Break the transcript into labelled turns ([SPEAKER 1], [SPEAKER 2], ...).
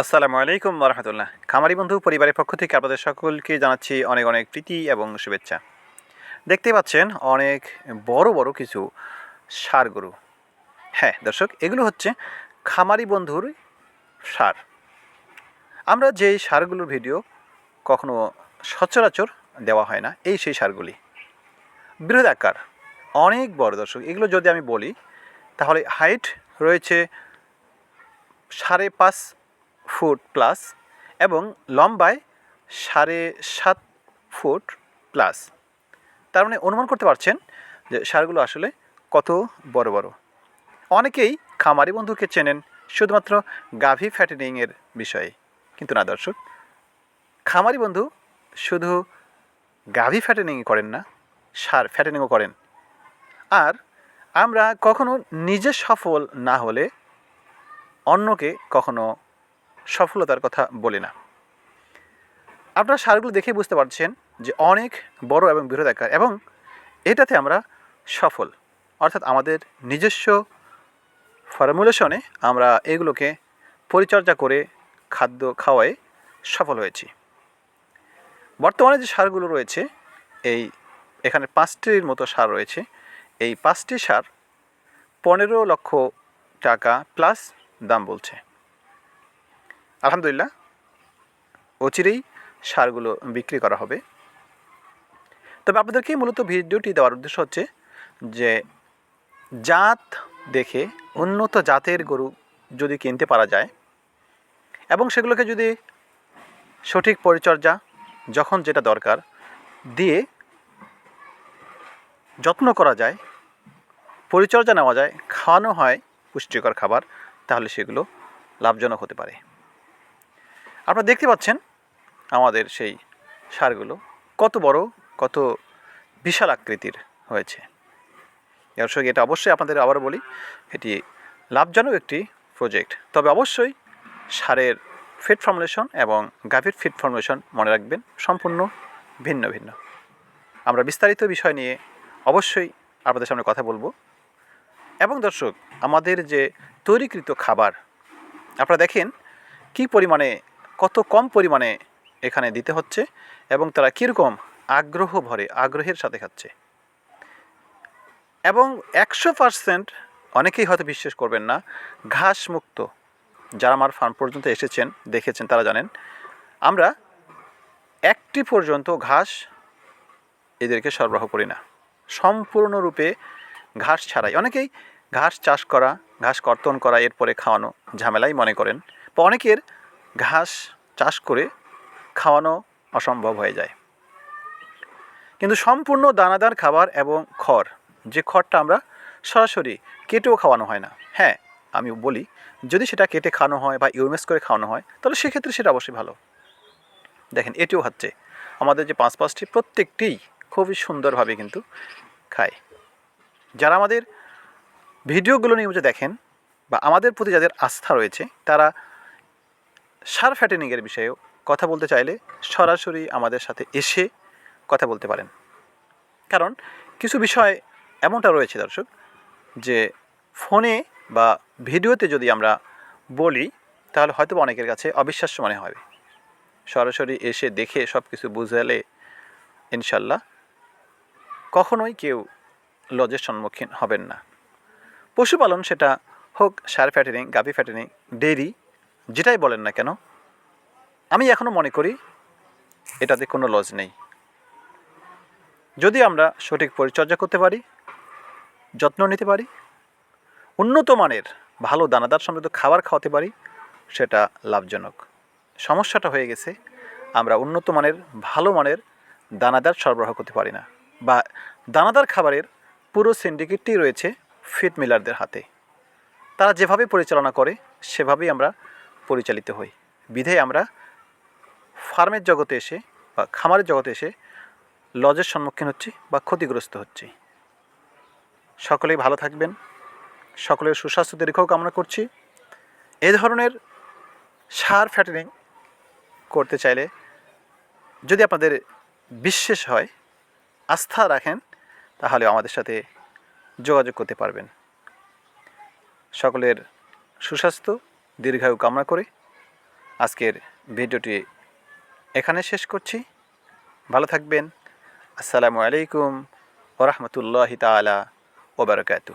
[SPEAKER 1] আসসালামু আলাইকুম রহমতুল্লাহ খামারি বন্ধু, পরিবারের পক্ষ থেকে আপনাদের সকলকে জানাচ্ছি অনেক অনেক প্রীতি এবং শুভেচ্ছা। দেখতে পাচ্ছেন অনেক বড় বড় কিছু সার গরু। হ্যাঁ দর্শক, এগুলো হচ্ছে খামারি বন্ধুর সার। আমরা যেই সারগুলোর ভিডিও কখনো সচরাচর দেওয়া হয় না, এই সেই সারগুলি। বৃহদাকার অনেক বড়, দর্শক, এগুলো যদি আমি বলি, তাহলে হাইট রয়েছে সাড়ে পাঁচ ফুট প্লাস এবং লম্বায় সাড়ে সাত ফুট প্লাস। তার মানে অনুমান করতে পারছেন যে সারগুলো আসলে কত বড় বড়। অনেকেই খামারি বন্ধুকে চেনেন শুধুমাত্র গাভী ফ্যাটেনিংয়ের বিষয়ে। কিন্তু না দর্শক, খামারি বন্ধু শুধু গাভী ফ্যাটেনিং করেন না, সার ফ্যাটেনিংও করেন। আর আমরা কখনো নিজে সফল না হলে অন্যকে কখনো সফলতার কথা বলি না। আপনারা সারগুলো দেখে বুঝতে পারছেন যে অনেক বড় এবং বৃহদাকার এবং এটাতে আমরা সফল। অর্থাৎ আমাদের নিজস্ব ফর্মুলেশনে আমরা এগুলোকে পরিচর্যা করে খাদ্য খাওয়ায় সফল হয়েছি। বর্তমানে যে সারগুলো রয়েছে, এই এখানে পাঁচটির মতো সার রয়েছে। এই পাঁচটি সার পনেরো লক্ষ টাকা প্লাস দাম বলছে। আলহামদুলিল্লাহ। অচিরেই সারগুলো বিক্রি করা হবে। তবে আপনাদেরকে মূলত ভিডিওটি দেওয়ার উদ্দেশ্য হচ্ছে যে, জাত দেখে উন্নত জাতের গরু যদি কিনতে পারা যায় এবং সেগুলোকে যদি সঠিক পরিচর্যা যখন যেটা দরকার দিয়ে যত্ন করা যায়, পরিচর্যা নেওয়া যায়, খাওয়ানো হয় পুষ্টিকর খাবার, তাহলে সেগুলো লাভজনক হতে পারে। আপনারা দেখতে পাচ্ছেন আমাদের সেই সারগুলো। কত বড়, কত বিশাল আকৃতির হয়েছে। দর্শক এটা অবশ্যই আপনাদের আবার বলি, এটি লাভজনক একটি প্রজেক্ট তবে অবশ্যই সারের ফিট ফর্মুলেশন এবং গাভীর ফিট ফর্মুলেশন মনে রাখবেন, সম্পূর্ণ ভিন্ন ভিন্ন। আমরা বিস্তারিত বিষয় নিয়ে অবশ্যই আপনাদের সামনে কথা বলব। এবং দর্শক, আমাদের যে তৈরিকৃত খাবার, আপনারা দেখেন কি পরিমাণে কত কম পরিমাণে এখানে দিতে হচ্ছে এবং তারা কীরকম আগ্রহ ভরে, আগ্রহের সাথে খাচ্ছে। এবং একশো পার্সেন্ট অনেকেই হয়তো বিশ্বাস করবেন না ঘাস মুক্ত যারা আমার ফার্ম পর্যন্ত এসেছেন, দেখেছেন, তারা জানেন, আমরা একটি পর্যন্ত ঘাস এদেরকে সরবরাহ করি না। সম্পূর্ণরূপে ঘাস ছাড়াই। অনেকেই ঘাস চাষ করা, ঘাস কর্তন করা, এরপরে খাওয়ানো ঝামেলাই মনে করেন। বা অনেকের ঘাস চাষ করে খাওয়ানো অসম্ভব হয়ে যায়। কিন্তু সম্পূর্ণ দানাদার খাবার এবং খড়, যে খড়টা আমরা সরাসরি কেটেও খাওয়ানো হয় না। হ্যাঁ আমি বলি, যদি সেটা কেটে খাওয়ানো হয় বা ইউমেস করে খাওয়ানো হয়, তাহলে সেক্ষেত্রে সেটা অবশ্যই ভালো। দেখেন, এটিও হচ্ছে, আমাদের যে পাঁচ পাঁচটি প্রত্যেকটিই খুবই সুন্দরভাবে কিন্তু খায়। যারা আমাদের ভিডিওগুলো নিয়মিত দেখেন বা আমাদের প্রতি যাদের আস্থা রয়েছে, তারা সার ফ্যাটেনিংয়ের বিষয়েও কথা বলতে চাইলে সরাসরি আমাদের সাথে এসে কথা বলতে পারেন। কারণ কিছু বিষয় এমনটা রয়েছে দর্শক যে ফোনে বা ভিডিওতে যদি আমরা বলি, তাহলে হয়তো অনেকের কাছে অবিশ্বাস্য মনে হবে। সরাসরি এসে দেখে সব কিছু বুঝালে ইনশাল্লাহ কখনোই কেউ লজের সম্মুখীন হবেন না। পশুপালন সেটা হোক, সার ফ্যাটেনিং, গাভি ফ্যাটেনিং, ডেইরি যেটাই বলেন না কেন, আমি এখনও মনে করি এটাতে কোনো লজ নেই। যদি আমরা সঠিক পরিচর্যা করতে পারি, যত্ন নিতে পারি, উন্নত মানের ভালো দানাদার সমৃদ্ধ খাবার খাওয়াতে পারি, সেটা লাভজনক। সমস্যাটা হয়ে গেছে, আমরা উন্নত মানের, ভালো মানের দানাদার সরবরাহ করতে পারি না বা দানাদার খাবারের পুরো সিন্ডিকেটটি রয়েছে ফিট মিলারদের হাতে। তারা যেভাবে পরিচালনা করে, সেভাবেই আমরা পরিচালিত হই। বিধে আমরা ফার্মের জগতে এসে বা খামারের জগতে এসে লজের সম্মুখীন হচ্ছি বা ক্ষতিগ্রস্ত হচ্ছি। সকলেই ভালো থাকবেন, সকলের সুস্বাস্থ্য দীর্ঘ কামনা করছি। এ ধরনের সার ফ্যাটেনিং করতে চাইলে যদি আপনাদের বিশ্বাস হয়, আস্থা রাখেন, তাহলে আমাদের সাথে যোগাযোগ করতে পারবেন। সকলের সুস্বাস্থ্য দীর্ঘায়ু কামনা করে আজকের ভিডিওটি এখানে শেষ করছি। ভালো থাকবেন। আসসালামু আলাইকুম ওরহমতুল্লাহ তালা ওবরকাতু